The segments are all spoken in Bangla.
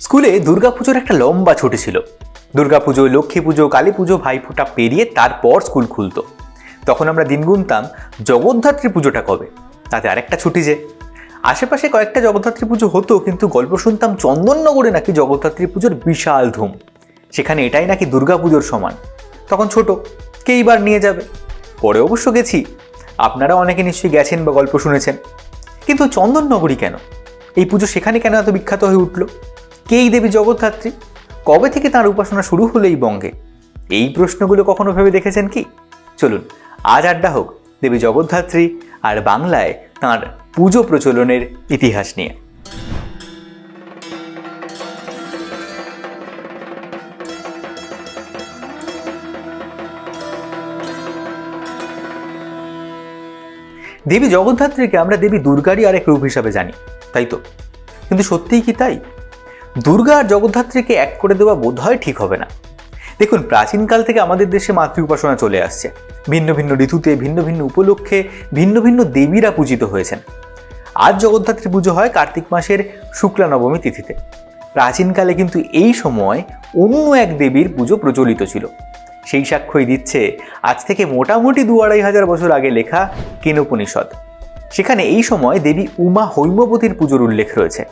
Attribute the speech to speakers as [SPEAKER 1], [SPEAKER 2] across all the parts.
[SPEAKER 1] স্কুলে দুর্গাপুজোর একটা লম্বা ছুটি ছিল। দুর্গাপুজো লক্ষ্মী পুজো কালী পুজো ভাইফোঁটা পেরিয়ে তারপর স্কুল খুলতো। তখন আমরা দিন গুনতাম জগদ্ধাত্রী পুজোটা কবে? তাতে আরেকটা ছুটি যে। আশেপাশে কয়েকটা জগদ্ধাত্রী পুজো হতো, কিন্তু গল্প শুনতাম চন্দননগরে নাকি জগদ্ধাত্রী পুজোর বিশাল ধুম। সেখানে এটাই নাকি দুর্গাপুজোর সমান। তখন ছোট কে এইবার নিয়ে যাবে? পরে অবশ্য গেছি। আপনারা অনেকে নিশ্চয়ই গেছেন বা গল্প শুনেছেন। কিন্তু চন্দননগরী কেন? এই পুজো সেখানে কেন এত বিখ্যাত হয়ে উঠল? কে এই দেবী জগদ্ধাত্রী? কবে থেকে তার উপাসনা শুরু হলো এই বঙ্গে? এই প্রশ্নগুলো কখনো ভেবে দেখেছেন কি? চলুন, আজ আড্ডা হোক দেবী জগদ্ধাত্রী আর বাংলায় তাঁর পুজো প্রচলনের ইতিহাস নিয়ে। দেবী জগদ্ধাত্রীকে আমরা দেবী দুর্গারই আরেক রূপ হিসাবে জানি, তাই তো? কিন্তু সত্যিই কি তাই? দুর্গা আর জগদ্ধাত্রীকে এক করে দেওয়া বোধ হয় ঠিক হবে না। দেখুন, প্রাচীনকাল থেকে আমাদের দেশে মাতৃ উপাসনা চলে আসছে। ভিন্ন ভিন্ন ঋতুতে, ভিন্ন ভিন্ন উপলক্ষে, ভিন্ন ভিন্ন দেবীরা পূজিত হয়েছেন। আজ জগদ্ধাত্রী পুজো হয় কার্তিক মাসের শুক্লা নবমী তিথিতে। প্রাচীনকালে কিন্তু এই সময় অন্য এক দেবীর পুজো প্রচলিত ছিল। সেই সাক্ষ্যই দিচ্ছে আজ থেকে মোটামুটি দু আড়াই হাজার বছর আগে লেখা কেনোপনিষদ। সেখানে এই সময় দেবী উমা হৈমবতীর পুজোর উল্লেখ রয়েছে।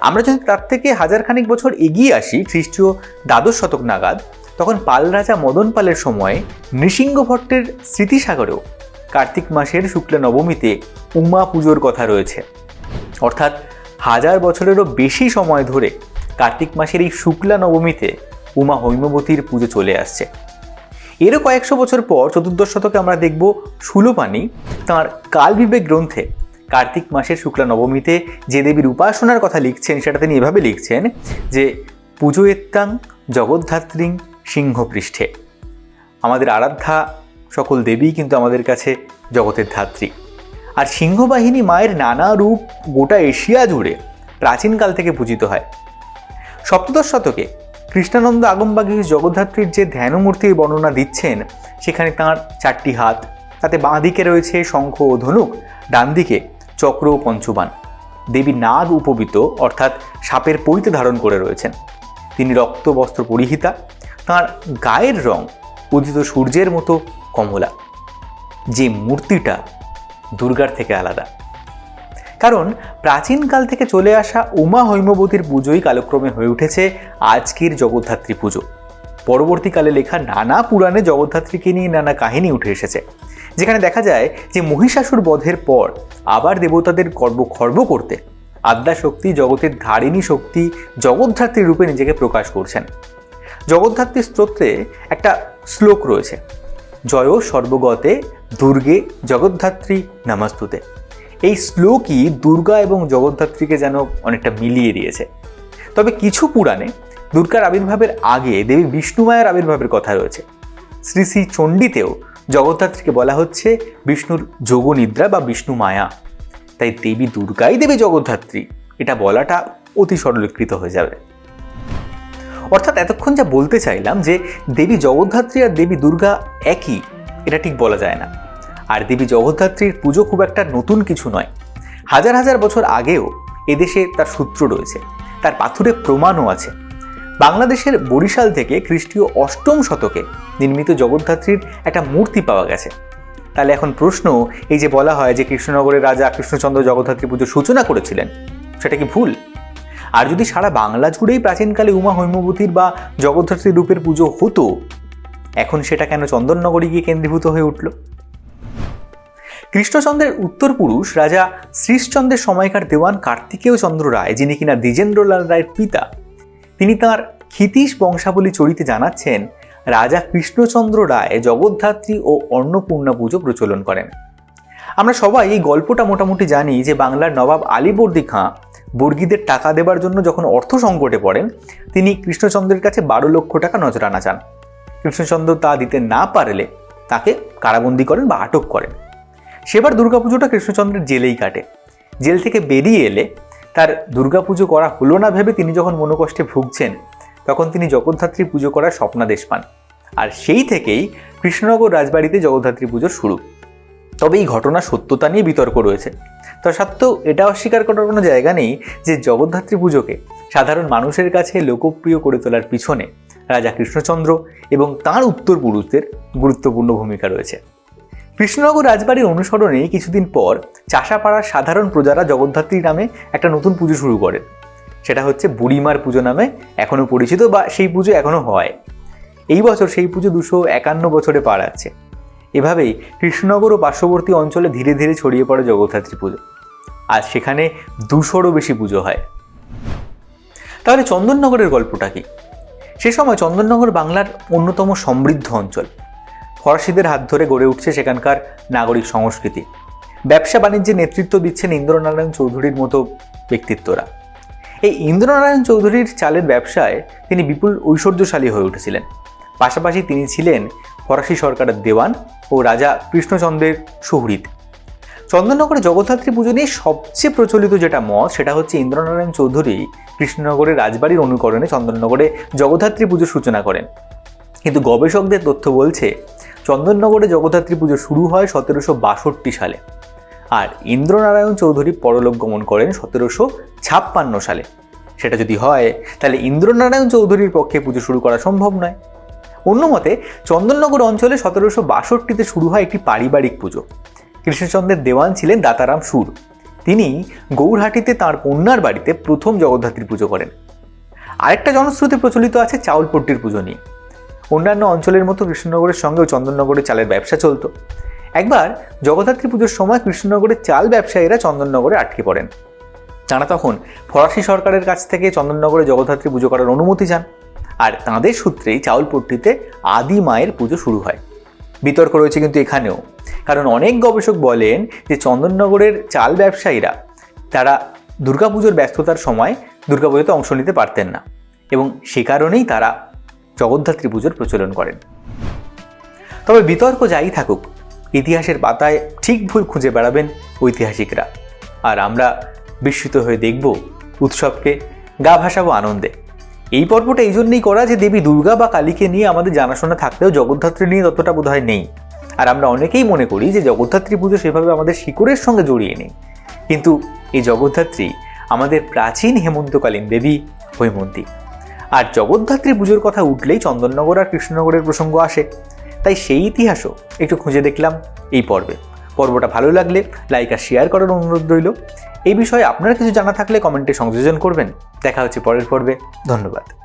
[SPEAKER 1] আমরা যদি তার থেকে হাজারখানেক বছর এগিয়ে আসি, খ্রিস্টীয় দ্বাদশ শতক নাগাদ, তখন পাল রাজা মদন পালের সময় নৃসিংহ ভট্টের স্মৃতিসাগরেও কার্তিক মাসের শুক্লা নবমীতে উমা পুজোর কথা রয়েছে। অর্থাৎ হাজার বছরেরও বেশি সময় ধরে কার্তিক মাসের এই শুক্লা নবমীতে উমা হৈমবতীর পুজো চলে আসছে। এরও কয়েকশো বছর পর চতুর্দশ শতকে আমরা দেখব সুলোপানি তাঁর কালবিবেক গ্রন্থে কার্তিক মাসের শুক্লা নবমীতে যে দেবীর উপাসনার কথা লিখছেন, সেটা তিনি এভাবে লিখছেন যে, পুজো এত্তাং জগদ্ধাত্রীং সিংহপৃষ্ঠে। আমাদের আরাধ্যা সকল দেবী কিন্তু আমাদের কাছে জগতের ধাত্রী। আর সিংহবাহিনী মায়ের নানা রূপ গোটা এশিয়া জুড়ে প্রাচীনকাল থেকে পূজিত হয়। সপ্তদশ শতকে কৃষ্ণানন্দ আগমবাগী জগদ্ধাত্রীর যে ধ্যানমূর্তির বর্ণনা দিচ্ছেন, সেখানে তাঁর চারটি হাত, তাতে বাঁ দিকে রয়েছে শঙ্খ ও ধনুক ডান দিকে চক্র ও পঞ্চবান। দেবী নাগ উপবিত, অর্থাৎ সাপের পরিতে ধারণ করে রয়েছেন। তিনি রক্ত, বস্ত্র পরিহিতা, তাঁর গায়ের রং উদিত সূর্যের মতো কমলা। যে মূর্তিটা দুর্গার থেকে আলাদা। কারণ প্রাচীনকাল থেকে চলে আসা উমা হৈমবতীর পুজোই কালক্রমে হয়ে উঠেছে আজকের জগদ্ধাত্রী পুজো। পরবর্তীকালে লেখা নানা পুরাণে জগদ্ধাত্রীকে নিয়ে নানা কাহিনী উঠে এসেছে। যেখানে দেখা যায় যে মহিষাসুর বধের পর আবার দেবতাদের কর্ম খর্ব করতে আদ্যা শক্তি জগতের ধারিণী শক্তি, জগদ্ধাত্রী রূপে নিজেকে প্রকাশ করছেন। জগদ্ধাত্রী স্তোত্রে একটা শ্লোক রয়েছে, জয় সর্বগতে দুর্গে জগদ্ধাত্রী নামাস্তুতে। এই শ্লোকই দুর্গা এবং জগদ্ধাত্রীকে যেন অনেকটা মিলিয়ে দিয়েছে। তবে কিছু পুরাণে দুর্গার আবির্ভাবের আগে দেবী বিষ্ণুমায়ার আবির্ভাবের কথা রয়েছে। শ্রী শ্রী চণ্ডীতেও জগদ্ধাত্রীকে বলা হচ্ছে বিষ্ণুর যোগনিদ্রা বা বিষ্ণু মায়া। তাই দেবী দুর্গাই দেবী জগদ্ধাত্রী। এটা বলাটা অতি সরলীকৃত হয়ে যাবে। অর্থাৎ এতক্ষণ যা বলতে চাইলাম যে দেবী জগদ্ধাত্রী আর দেবী দুর্গা একই, এটা ঠিক বলা যায় না। আর দেবী জগদ্ধাত্রীর পুজো খুব একটা নতুন কিছু নয়। হাজার হাজার বছর আগেও এদেশে তার সূত্র রয়েছে। তার পাথুরে প্রমাণও আছে। বাংলাদেশের বরিশাল থেকে খ্রিস্টীয় অষ্টম শতকে নির্মিত জগদ্ধাত্রীর একটা মূর্তি পাওয়া গেছে। তাহলে এখন প্রশ্ন, এই যে বলা হয় যে কৃষ্ণনগরের রাজা কৃষ্ণচন্দ্র জগদ্ধাত্রী পুজোর সূচনা করেছিলেন, সেটা কি ভুল? আর যদি সারা বাংলা জুড়েই প্রাচীনকালে উমা হৈমবতীর বা জগদ্ধাত্রী রূপের পুজো হতো, এখন সেটা কেন চন্দননগরে গিয়ে কেন্দ্রীভূত হয়ে উঠল? কৃষ্ণচন্দ্রের উত্তর পুরুষ রাজা শ্রীশচন্দ্রের সময়কার দেওয়ান কার্তিকেয় চন্দ্র রায়, যিনি কিনা দ্বিজেন্দ্রলাল রায়ের পিতা তিনি তার ক্ষিতীশ বংশাবলী চরিতে জানাচ্ছেন, রাজা কৃষ্ণচন্দ্র রায় জগদ্ধাত্রী ও অন্নপূর্ণা পুজো প্রচলন করেন। আমরা সবাই এই গল্পটা মোটামুটি জানি যে বাংলার নবাব আলীবর্দী খাঁ বর্গীদের টাকা দেবার জন্য যখন অর্থ সংকটে পড়েন, তিনি কৃষ্ণচন্দ্রের কাছে বারো লক্ষ টাকা নজরানা চান। কৃষ্ণচন্দ্র তা দিতে না পারলে তাকে কারাবন্দি করেন বা আটক করেন। সেবার দুর্গাপুজোটা কৃষ্ণচন্দ্রের জেলেই কাটে। জেল থেকে বেরিয়ে এলে তার দুর্গাপুজো করা হলো না ভেবে তিনি যখন মনোকষ্টে ভুগছেন, তখন তিনি জগদ্ধাত্রী পুজো করার স্বপ্নাদেশ পান। আর সেই থেকেই কৃষ্ণনগর রাজবাড়িতে জগদ্ধাত্রী পুজো শুরু। তবে এই ঘটনার সত্যতা নিয়ে বিতর্ক রয়েছে। তা সত্ত্বেও এটা অস্বীকার করার কোনো জায়গা নেই যে জগদ্ধাত্রী পুজোকে সাধারণ মানুষের কাছে লোকপ্রিয় করে তোলার পিছনে রাজা কৃষ্ণচন্দ্র এবং তাঁর উত্তর পুরুষদের গুরুত্বপূর্ণ ভূমিকা রয়েছে। কৃষ্ণনগর রাজবাড়ির অনুসরণে কিছুদিন পর চাষাপাড়ার সাধারণ প্রজারা জগদ্ধাত্রী নামে একটা নতুন পুজো শুরু করেন সেটা হচ্ছে বুড়িমার পুজো নামে এখনও পরিচিত বা সেই পুজো এখনও হয়। এই বছর সেই পুজো দুশো একান্ন বছরে পা এভাবেই কৃষ্ণনগর ও পার্শ্ববর্তী অঞ্চলে ধীরে ধীরে ছড়িয়ে পড়ে জগদ্ধাত্রী পুজো। আজ সেখানে দুশোরও বেশি পুজো হয়। তাহলে চন্দননগরের গল্পটা কি? সে সময় চন্দননগর বাংলার অন্যতম সমৃদ্ধ অঞ্চল। ফরাসিদের হাত ধরে গড়ে উঠছে সেখানকার নাগরিক সংস্কৃতি। ব্যবসা বাণিজ্যে নেতৃত্ব দিচ্ছেন ইন্দ্রনারায়ণ চৌধুরীর মতো ব্যক্তিত্বরা। এই ইন্দ্রনারায়ণ চৌধুরীর চালের ব্যবসায় তিনি বিপুল ঐশ্বর্যশালী হয়ে উঠেছিলেন। পাশাপাশি তিনি ছিলেন ফরাসি সরকারের দেওয়ান ও রাজা কৃষ্ণচন্দ্রের সুহৃদ। চন্দননগরে জগদ্ধাত্রী পুজো নিয়ে সবচেয়ে প্রচলিত যেটা মত সেটা হচ্ছে ইন্দ্রনারায়ণ চৌধুরী কৃষ্ণনগরের রাজবাড়ির অনুকরণে চন্দননগরে জগদ্ধাত্রী পুজোর সূচনা করেন। কিন্তু গবেষকদের তথ্য বলছে, চন্দননগরে জগদ্ধাত্রী পুজো শুরু হয় সতেরোশো বাষট্টি সালে। আর ইন্দ্রনারায়ণ চৌধুরী পরলোক গমন করেন সতেরোশো ছাপ্পান্ন সালে। সেটা যদি হয়, তাহলে ইন্দ্রনারায়ণ চৌধুরীর পক্ষে পুজো শুরু করা সম্ভব নয়। অন্য মতে, চন্দননগর অঞ্চলে সতেরোশো বাষট্টিতে শুরু হয় একটি পারিবারিক পুজো। কৃষ্ণচন্দ্রের দেওয়ান ছিলেন দাতারাম সুর। তিনি গৌরহাটিতে তাঁর কন্যার বাড়িতে প্রথম জগদ্ধাত্রী পুজো করেন। আরেকটা জনশ্রুতি প্রচলিত আছে চাউলপট্টির পুজো নিয়ে। অন্যান্য অঞ্চলের মতো কৃষ্ণনগরের সঙ্গেও চন্দননগরে চালের ব্যবসা চলত। একবার জগদ্ধাত্রী পুজোর সময় কৃষ্ণনগরের চাল ব্যবসায়ীরা চন্দননগরে আটকে পড়েন। তারা তখন ফরাসি সরকারের কাছ থেকে চন্দননগরে জগদ্ধাত্রী পুজো করার অনুমতি চান। আর তাঁদের সূত্রেই চাউলপট্টিতে আদি মায়ের পুজো শুরু হয়। বিতর্ক রয়েছে কিন্তু এখানেও। কারণ অনেক গবেষক বলেন যে চন্দননগরের চাল ব্যবসায়ীরা, তারা দুর্গাপুজোর ব্যস্ততার সময় দুর্গাপুজোতে অংশ নিতে পারতেন না। এবং সে কারণেই তারা জগদ্ধাত্রী পুজোর প্রচলন করেন। তবে বিতর্ক যাই থাকুক, ইতিহাসের পাতায় ঠিক ভুল খুঁজে বেড়াবেন ঐতিহাসিকরা। আর আমরা বিস্মিত হয়ে দেখব উৎসবকে, গা ভাসাবো আনন্দে। এই পর্বটা এই জন্যই করা যে দেবী দুর্গা বা কালীকে নিয়ে আমাদের জানাশোনা থাকলেও জগদ্ধাত্রী নিয়ে ততটা বোধহয় নেই। আর আমরা অনেকেই মনে করি যে জগদ্ধাত্রী পুজো সেভাবে আমাদের শিকড়ের সঙ্গে জড়িয়ে নেই। কিন্তু এই জগদ্ধাত্রী আমাদের প্রাচীন হেমন্তকালীন দেবী হৈমন্তী। আর জগদ্ধাত্রী পুজোর কথা উঠলেই চন্দননগর আর কৃষ্ণনগরের প্রসঙ্গ আসে। তাই সেই ইতিহাসও একটু খুঁজে দেখলাম এই পর্বে। পর্বটা ভালো লাগলে লাইক আর শেয়ার করার অনুরোধ রইল। এই বিষয়ে আপনার কিছু জানা থাকলে কমেন্টে সংযোজন করবেন। দেখা হচ্ছে পরের পর্বে। ধন্যবাদ।